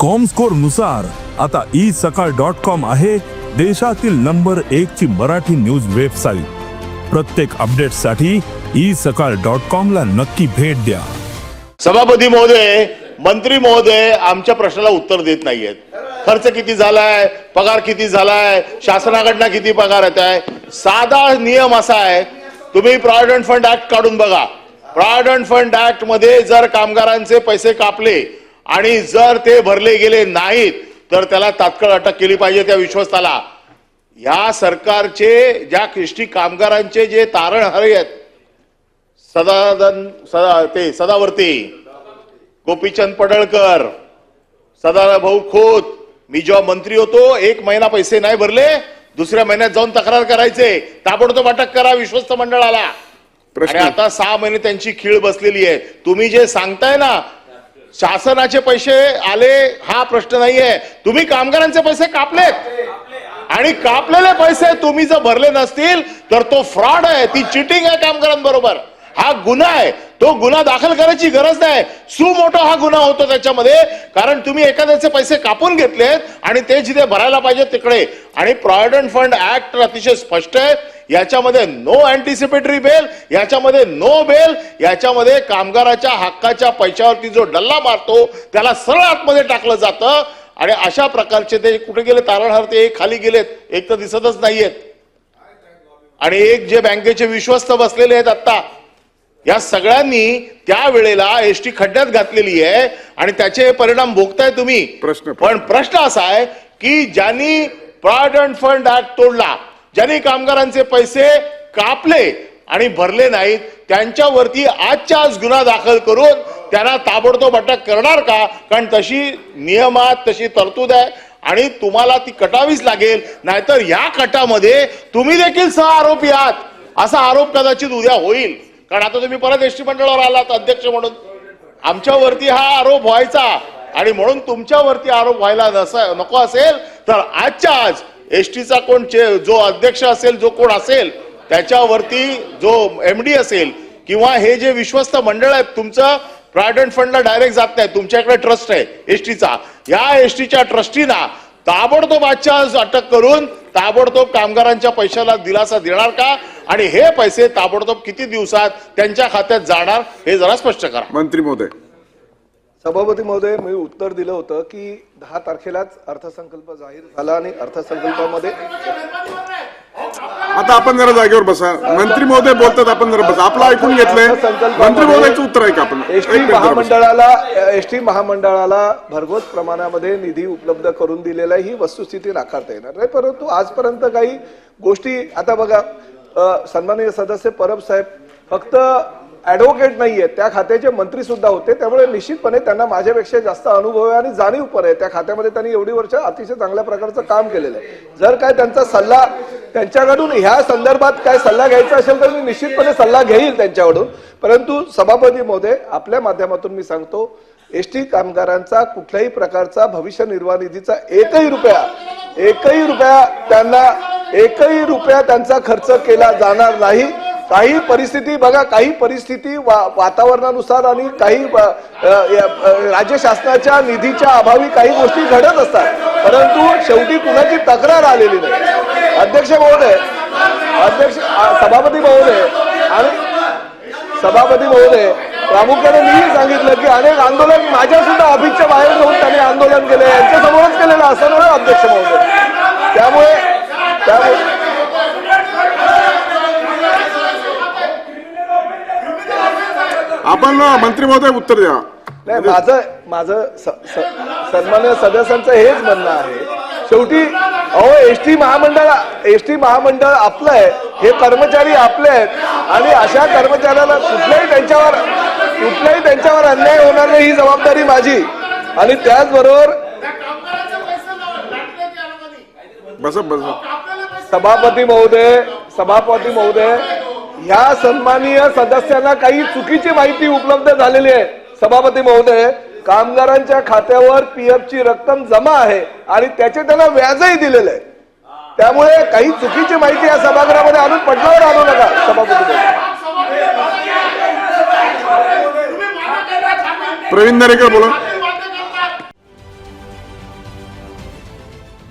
कॉमस्कोरनुसार आता ई सकाळ dot com आहे देशातील नंबर एक ची मराठी न्यूज वेबसाईट प्रत्येक अपडेटसाठी ई सकाळ डॉट कॉम ला नक्की भेट द्या. सभापती महोदय मंत्री महोदय आमच्या प्रश्नाला उत्तर देत नाहीयेत. खर्च किती झालाय पगार किती झालाय शासनाकडनं किती पगार येत आहे? साधा नियम असा आहे तुम्ही प्रॉव्हिडंट फंड ऍक्ट काढून बघा. प्रॉव्हिडंट फंड ऍक्टमध्ये जर कामगारांचे पैसे कापले आणि जर ते भरले गेले नाहीत तर त्याला तात्काळ अटक केली पाहिजे त्या विश्वस्ताला. ह्या सरकारचे ज्या कृष्टी कामगारांचे जे तारणहारे आहेत सदादन सदा ते सदावर्ती गोपीचंद पडळकर सदाभाऊ खोत मी जेव्हा मंत्री होतो एक महिना पैसे नाही भरले दुसऱ्या महिन्यात जाऊन तक्रार करायचे. ताबडतोब अटक करा विश्वस्त मंडळाला. आणि आता सहा महिने त्यांची खीळ बसलेली आहे. तुम्ही जे सांगताय ना शासनाचे पैसे आले हा प्रश्न नाहीये. तुम्ही कामगारांचे पैसे कापलेत. आणि कापलेले पैसे तुम्ही जर भरले नसतील तर तो फ्रॉड आहे ती चिटिंग आहे कामगारांबरोबर. हा गुन्हा आहे. तो गुन्हा दाखल करायची गरज नाही. सुमोठा हा गुन्हा होतो त्याच्यामध्ये. कारण तुम्ही एखाद्याचे पैसे कापून घेतलेत आणि ते जिथे भरायला पाहिजे तिकडे. आणि प्रॉव्हिडंट फंड ऍक्ट अतिशय स्पष्ट आहे. याच्यामध्ये नो अँटिसिपेटरी बेल याच्यामध्ये नो बेल याच्यामध्ये कामगाराच्या हक्काच्या पैशावरती जो डल्ला मारतो त्याला सरळ आतमध्ये टाकलं जातं. आणि अशा प्रकारचे ते कुठे गेले? तारणहार ते एक खाली गेलेत. एक तर दिसतच नाहीयेत. आणि एक जे बँकेचे विश्वस्त बसलेले आहेत आता या सगळ्यांनी त्या वेळेला एस टी खड्ड्यात घातलेली आहे आणि त्याचे परिणाम भोगताय तुम्ही. प्रश्न- पण प्रश्न असा आहे की ज्यांनी प्रॉव्हिडंट फंड ऍक्ट तोडला ज्यांनी कामगारांचे पैसे कापले आणि भरले नाहीत त्यांच्यावरती आजच्या आज गुन्हा दाखल करून त्यांना ताबडतोब अटक करणार का? कारण तशी नियमात तशी तरतूद आहे आणि तुम्हाला ती कटावीच लागेल. नाहीतर या कटामध्ये तुम्ही देखील सह आरोपी आहात. असा आरोप कदाचित उद्या होईल. कारण आता तुम्ही परत एसटी मंडळावर आलात अध्यक्ष म्हणून. आमच्यावरती हा आरोप व्हायचा. आणि म्हणून तुमच्यावरती आरोप व्हायला नको असेल तर आजच्या आज एसटीचा कोण चे- जो अध्यक्ष असेल जो कोण असेल त्याच्यावरती जो एम डी असेल किंवा हे जे विश्वस्त मंडळ आहे तुमचं प्रॉव्हिडंट फंडला डायरेक्ट जात नाही तुमच्याकडे ट्रस्ट आहे एसटीचा. या एसटीच्या ट्रस्टीना ताबडतोब आजच्या आज अटक करून ताबडतोब कामगारांच्या पैशाला दिलासा देणार का? आणि हे पैसे ताबडतोब किती दिवसात त्यांच्या खात्यात जाणार हे जरा स्पष्ट करा. मंत्री महोदय. सभापती महोदय मी उत्तर दिलं होतं की दहा तारखेलाच अर्थसंकल्प जाहीर झाला आणि अर्थसंकल्पामध्ये आता आपण जरा जागेवर बसा. मंत्री महोदय बोलतात आपण जरा बसा. आपलं ऐकून घेतलंय. मंत्री महोदयाचं उत्तर आहे का आपण एस एक टी मिनिट जरा बसा. महामंडळाला एस टी महामंडळाला भरघोस प्रमाणामध्ये निधी उपलब्ध करून दिलेला ही वस्तुस्थिती नाकारता येणार नाही. परंतु आजपर्यंत काही गोष्टी आता बघा सन्माननीय सदस्य परब साहेब फक्त ऍडव्होकेट नाहीये त्या खात्याचे मंत्री सुद्धा होते. त्यामुळे निश्चितपणे त्यांना माझ्यापेक्षा जास्त अनुभव आहे आणि जाणीव पण आहे. त्या खात्यामध्ये त्यांनी एवढी वर्ष अतिशय चांगल्या प्रकारचं काम केलेलं आहे. जर काय त्यांचा सल्ला त्यांच्याकडून ह्या संदर्भात काय सल्ला घ्यायचा असेल तर मी निश्चितपणे सल्ला घेईल त्यांच्याकडून. परंतु सभापती महोदय आपल्या माध्यमातून मी सांगतो एस टी कामगारांचा कुठल्याही प्रकारचा भविष्य निर्वाह निधीचा एकही रुपया एकही रुपया त्यांना एकही रुपया त्यांचा खर्च केला जाणार नाही. काही परिस्थिती बघा काही परिस्थिती वा- वातावरणानुसार आणि काही राज्यशासनाच्या राज्य शासनाच्या निधीच्या अभावी काही गोष्टी घडत असतात. परंतु शेवटी कुणाची तक्रार आलेली नाही. अध्यक्ष महोदय अध्यक्ष सभापती सभापती महोदय आणि सभापती महोदय प्रामुख्याने मीही सांगितलं की अनेक आंदोलन माझ्या सुद्धा ऑफिसच्या बाहेर जाऊन त्यांनी आंदोलन केले यांच्या समोरच केलेलं असं अध्यक्ष महोदय. त्यामुळे त्यामुळे आपण मंत्री महोदय उत्तर द्या. नाही माझं माझं सन्मान्य सदस्यांचं हेच म्हणणं आहे. शेवटी अहो एस टी महामंडळ एस टी महामंडळ आपलं आहे. हे कर्मचारी आपले आहेत. आणि अशा कर्मचाऱ्याला कुठल्याही त्यांच्यावर कुठल्याही त्यांच्यावर अन्याय होणार नाही ही जबाबदारी माझी. आणि त्याचबरोबर बसा बसा. सभापती महोदय सभापती महोदय ह्या सन्माननीय सदस्यांना काही चुकीची माहिती उपलब्ध झालेली आहे. सभापती महोदय कामगारांच्या खात्यावर पीएफ ची रक्कम जमा आहे आणि त्याचे त्यांना व्याजही दिलेलं आहे. त्यामुळे काही चुकीची माहिती या सभागृहामध्ये आणून पटलावर आणू नका सभापती महोदय. प्रवीण दरेकर बोला.